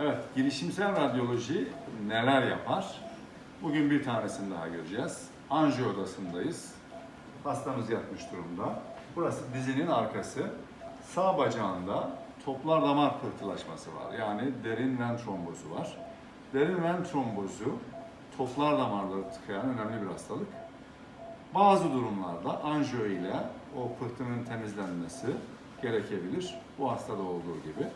Evet, girişimsel radyoloji neler yapar? Bugün bir tanesini daha göreceğiz. Anjiyo odasındayız. Hastamız yatmış durumda. Burası dizinin arkası. Sağ bacağında toplar damar pıhtılaşması var. Yani derin ven trombozu var. Derin ven trombozu toplar damarları tıkayan önemli bir hastalık. Bazı durumlarda anjiyo ile o pıhtının temizlenmesi gerekebilir. Bu hastada olduğu gibi.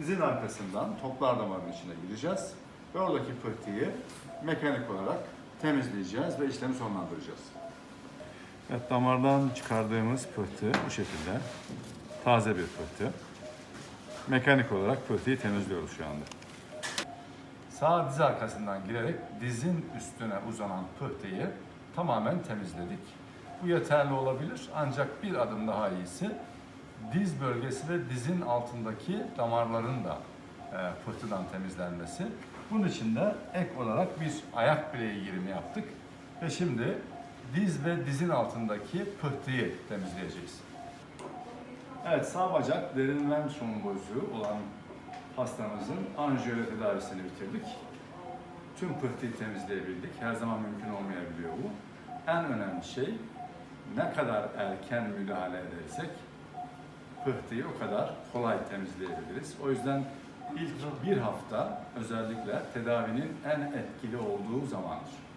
Dizin arkasından toplar damarının içine gireceğiz ve oradaki pıhtıyı mekanik olarak temizleyeceğiz ve işlemi sonlandıracağız. Evet, damardan çıkardığımız pıhtı bu şekilde. Taze bir pıhtı. Mekanik olarak pıhtıyı temizliyoruz şu anda. Sağ diz arkasından girerek dizin üstüne uzanan pıhtıyı tamamen temizledik. Bu yeterli olabilir ancak bir adım daha iyisi diz bölgesi ve dizin altındaki damarların da e, pıhtıdan temizlenmesi. Bunun için de ek olarak bir ayak bileği girimi yaptık ve şimdi diz ve dizin altındaki pıhtıyı temizleyeceğiz. Evet sağ bacak derin ven trombozu olan hastamızın anjiyo tedavisini bitirdik. Tüm pıhtıyı temizleyebildik. Her zaman mümkün olmayabiliyor bu. En önemli şey ne kadar erken müdahale edersek pıhtıyı o kadar kolay temizleyebiliriz. O yüzden ilk bir hafta özellikle tedavinin en etkili olduğu zamandır.